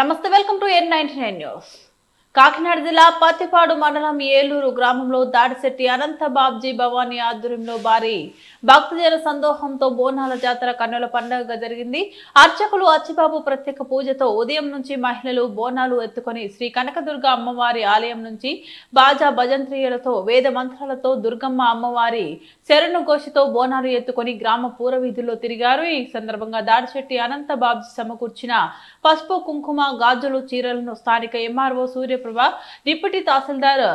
నమస్తే welcome to N ninety nine news Kakinada జిల్లా పత్తిపాడు మండలం ఏలూరు గ్రామంలో దాడిశెట్టి అనంత బాబ్జీ భవానీ ఆధ్వర్యంలో భారీ భక్తజన సందోహంతో బోనాల జాతర కన్నుల పండుగ జరిగింది. అర్చకులు అచ్చిబాబు ప్రత్యేక పూజతో ఉదయం నుంచి మహిళలు బోనాలు ఎత్తుకొని శ్రీ కనకదుర్గ అమ్మవారి ఆలయం నుంచి బాజా భజంత్రియులతో వేద మంత్రాలతో దుర్గమ్మ అమ్మవారి శరణు ఘోషతో బోనాలు ఎత్తుకొని గ్రామ పూర్వ వీధుల్లో తిరిగారు. ఈ సందర్భంగా దాడిశెట్టి అనంత బాబ్జీ సమకూర్చిన పసుపు కుంకుమ గాజులు చీరలను స్థానిక ఎంఆర్ఓ ప్రభా. డిప్యూటీ తహసీల్దార్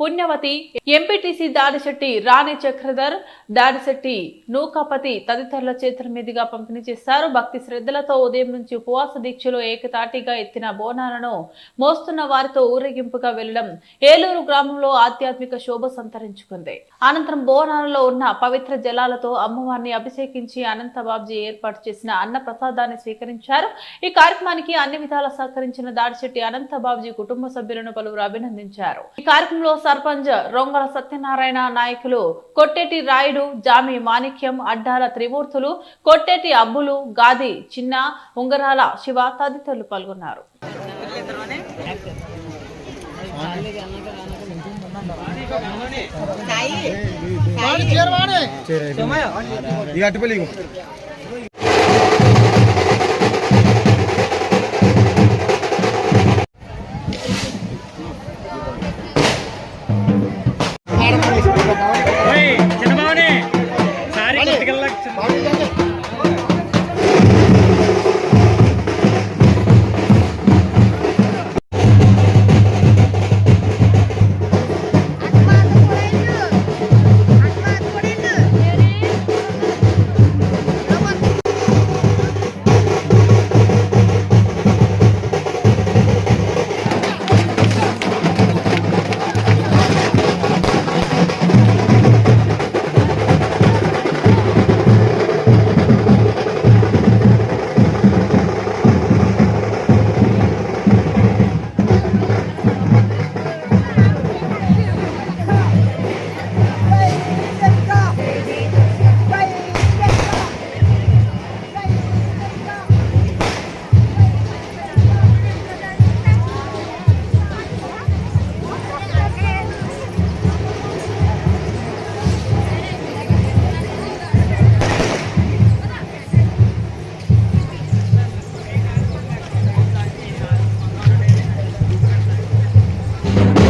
పుణ్యవతి ఎంపీటీసీ దాడిశెట్టి రాణి చక్రధర్ దాడిశెట్టి నూకాపతి తదితరుల చేతుల మీదుగా పంపిణీ చేశారు. భక్తి శ్రద్ధలతో ఉదయం నుంచి ఉపవాస దీక్షలో ఏకతాటిగా ఎత్తిన బోనాలను మోస్తున్న వారితో ఊరేగింపుగా వెళ్ళడం ఏలూరు గ్రామంలో ఆధ్యాత్మిక శోభ సంతరించుకుంది. అనంతరం బోనాలలో ఉన్న పవిత్ర జలాలతో అమ్మవారిని అభిషేకించి అనంత బాబ్జీ ఏర్పాటు చేసిన అన్న ప్రసాదాన్ని స్వీకరించారు. ఈ కార్యక్రమానికి అన్ని విధాలా సహకరించిన దాడిశెట్టి అనంత బాబ్జీ కుటుంబ సభ్యులను పలువురు అభినందించారు. ఈ కార్యక్రమంలో సర్పంచ్ రొంగల సత్యనారాయణ నాయకులు కొట్టేటి రాయుడు జామి మాణిక్యం అడ్డాల త్రిమూర్తులు కొట్టేటి అబ్బులు గాది చిన్న ఉంగరాల శివ తదితరులు పాల్గొన్నారు. ఇక.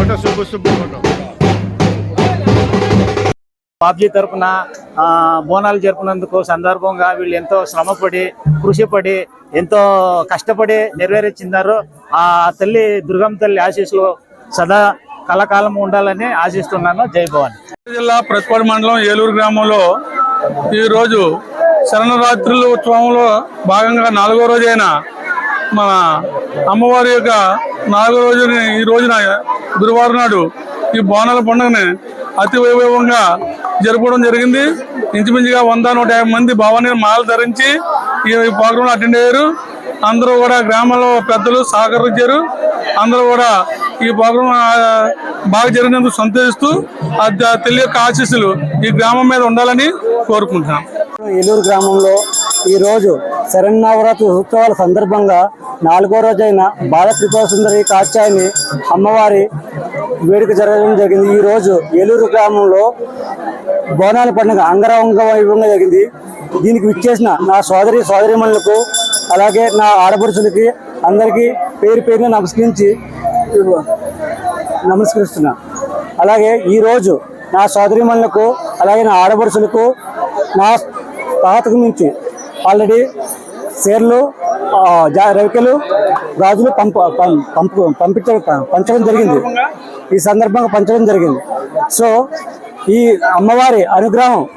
Photo Subbu Subbu photo. Babji తరపున ఆ, బోనాలు జరుపునందుకు సందర్భంగా వీళ్ళు ఎంతో శ్రమపడి కృషిపడి ఎంతో కష్టపడి నెరవేర్చిందారు ఆ తల్లి దుర్గమ్మ తల్లి ఆశీస్సులు సదా కలకాలం ఉండాలని ఆశిస్తున్నాను. జై భవాని. జిల్లా ప్రతిపాడు మండలం ఏలూరు గ్రామంలో ఈరోజు శరణరాత్రుల ఉత్సవంలో భాగంగా నాలుగో రోజైన మన అమ్మవారి యొక్క నాలుగో రోజుని ఈ రోజున గురువారం నాడు ఈ బోనాల పండుగని అతి వైభవంగా జరుపుకోవడం జరిగింది. ఇంచుమించుగా వంద నూట యాభై మంది భవానీ మాలు ధరించి ఈ ప్రోగ్రాంలో అటెండ్ అయ్యారు. అందరూ కూడా గ్రామంలో పెద్దలు సహకరించారు. అందరూ కూడా ఈ ప్రోగ్రాం బాగా జరిగినందుకు సంతోషిస్తూ ఆ తల్లి యొక్క ఆశీస్సులు ఈ గ్రామం మీద ఉండాలని కోరుకుంటున్నాం. ఏలూరు గ్రామంలో ఈరోజు రోజు శరన్నవరాత్రి ఉత్సవాల సందర్భంగా నాలుగో రోజైన బాల త్రిపురసుందరి కాత్యాయని అమ్మవారి వేడుక జరగడం జరిగింది. ఈ రోజు ఏలూరు గ్రామంలో బోనాల పండుగ అంగరంగ వైభవంగా జరిగింది. దీనికి విచ్చేసిన నా సోదరి సోదరిమణులకు అలాగే నా ఆడపడుచులకి అందరికీ పేరు పేరున నమస్కరించి నమస్కరిస్తున్నా. అలాగే ఈరోజు నా సోదరిమణులకు అలాగే నా ఆడపడుచులకు నా తాతకు నుంచి ఆల్రెడీ షేర్లు రవికలు గాజులు పంపు పం- పంపు పంపించడం పంచడం జరిగింది. ఈ సందర్భంగా పంచడం జరిగింది. సో ఈ అమ్మవారి అనుగ్రహం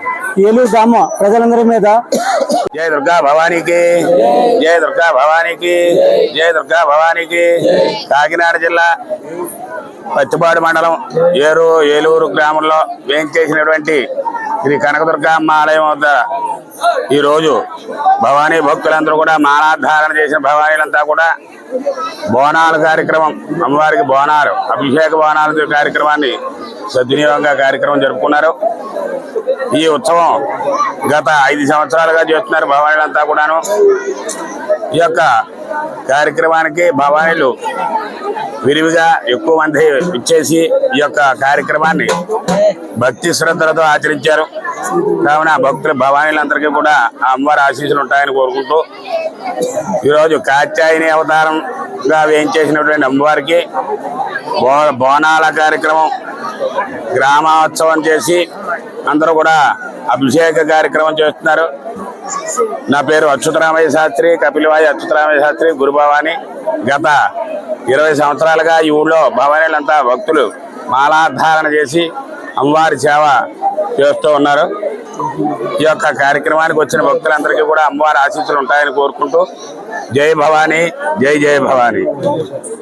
ఏలూరు గ్రామ ప్రజలందరి మీద. జయ దుర్గా భవానీకి జయ దుర్గా భవానీకి జయ దుర్గా భవానీకి. కాకినాడ జిల్లా పత్తిపాడు మండలం ఏరు ఏలూరు గ్రామంలో వేయించేసినటువంటి శ్రీ కనకదుర్గ అమ్మ ఆలయం వద్ద ఈరోజు భవానీ భక్తులందరూ కూడా మానాధారణ చేసిన భవానీలంతా కూడా బోనాల కార్యక్రమం అమ్మవారికి బోనాలు అభిషేక బోనాల కార్యక్రమాన్ని సద్వినియోగంగా కార్యక్రమం జరుపుకున్నారు. ఈ ఉత్సవం గత ఐదు సంవత్సరాలుగా చేస్తున్నారు భవానీలంతా కూడాను. ఈ యొక్క కార్యక్రమానికి భవానీలు విరివిగా ఎక్కువ మంది ఇచ్చేసి ఈ యొక్క కార్యక్రమాన్ని భక్తి శ్రద్ధలతో ఆచరించారు. కావున భక్తుల భవానీలందరికీ కూడా ఆ అమ్మవారి ఆశీస్సులు ఉంటాయని కోరుకుంటూ ఈరోజు కాత్యాయని అవతారంగా వేయించేసినటువంటి అమ్మవారికి బో బోనాల కార్యక్రమం గ్రామోత్సవం చేసి అందరూ కూడా అభిషేక కార్యక్రమం చేస్తున్నారు. నా పేరు అచ్యుతరామయ్య శాస్త్రి కపిలవాయి అచ్యుతరామయ్య శాస్త్రి గురుభవాని. గత ఇరవై సంవత్సరాలుగా ఈ ఊళ్ళో భవానీలంతా భక్తులు మాలాధారణ చేసి అమ్మవారి సేవ చేస్తూ ఉన్నారు. ఈ యొక్క కార్యక్రమానికి వచ్చిన భక్తులందరికీ కూడా అమ్మవారి ఆశీస్సులు ఉంటాయని కోరుకుంటూ జై భవానీ జై జై భవానీ.